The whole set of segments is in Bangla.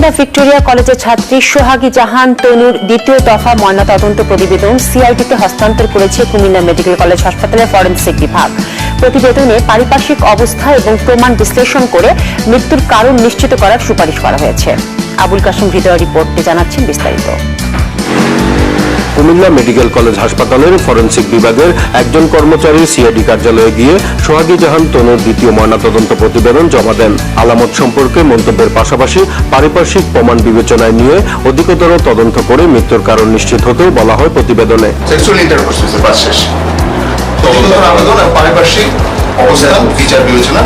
ভিক্টোরিয়া কলেজের ছাত্রী সোহাগী জাহান তনুর দ্বিতীয় দফা ময়নাতদন্ত প্রতিবেদন সিআইডিতে হস্তান্তর করেছে কুমিল্লা মেডিকেল কলেজ হাসপাতালের ফরেন্সিক বিভাগ। প্রতিবেদনে পারিপার্শ্বিক অবস্থা এবং প্রমাণ বিশ্লেষণ করে মৃত্যুর কারণ নিশ্চিত করার সুপারিশ করা হয়েছে। আবুল কাসুম হৃদয় রিপোর্টে জানাচ্ছেন বিস্তারিত। কুমিল্লা মেডিকেল কলেজ হাসপাতালের ফরেনসিক বিভাগের একজন কর্মচারী সিআইডি কার্যালয়ে গিয়ে সোহাগী জাহান তনুর দ্বিতীয় ময়নাতদন্ত প্রতিবেদন জমা দেন আলামত সম্পর্কে মন্তব্যের পাশাপাশি পারিপার্শ্বিক প্রমাণ বিবেচনায় নিয়ে অধিকতর তদন্ত করে মৃত্যুর কারণ নিশ্চিত হতেও বলা হয় প্রতিবেদনে পারিপার্শ্বিক অবস্থা বিচার বিবেচনা।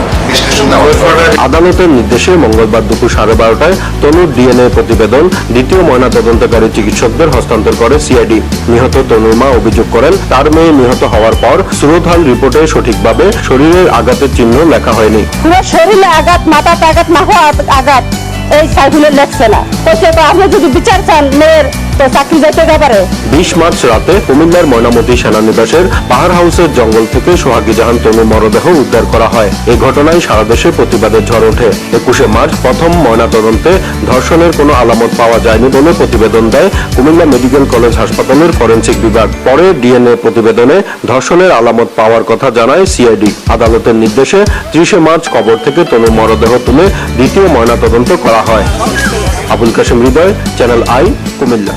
আদালতের নির্দেশে মঙ্গলবার দুপুর সাড়ে বারোটায় তনুর ডিএনএ প্রতিবেদন, দ্বিতীয় ময়না তদন্তকারী চিকিৎসকদের হস্তান্তর করে সিআইডি। নিহত তনুর মা অভিযোগ করেন, তার মেয়ে নিহত হওয়ার পর সুরতহাল রিপোর্টে সঠিকভাবে শরীরের আঘাতের চিহ্ন লেখা হয়নি। পুরো শরীরে আঘাত মাথাতে আঘাত, মাথা আঘাত। এই সাইকেলের লেগছে না। আপনি যদি বিচার চান, মেয়ের তো চাকরি যাইতে পারে বিশ মার্চ রাতে কুমিল্লার ময়নামতি সেনানিবাসের পাহাড় হাউসের জঙ্গল থেকে সোহাগী জাহান তনুর মরদেহ উদ্ধার করা হয়। এই ঘটনায় সারা দেশে প্রতিবাদের ঝড় ওঠে। একুশে মার্চ প্রথম ময়নাতদন্তে ধর্ষণের কোনো আলামত পাওয়া যায়নি বলে প্রতিবেদন দেয় কুমিল্লা মেডিকেল কলেজ হাসপাতালের ফরেনসিক বিভাগ। পরে ডিএনএ প্রতিবেদনে ধর্ষণের আলামত পাওয়ার কথা জানায় সিআইডি। আদালতের নির্দেশে ত্রিশে মার্চ কবর থেকে তনুর মরদেহ তুলে দ্বিতীয় ময়নাতদন্ত করা হয়। Abul Kashim Hridoy, channel I, Cumilla.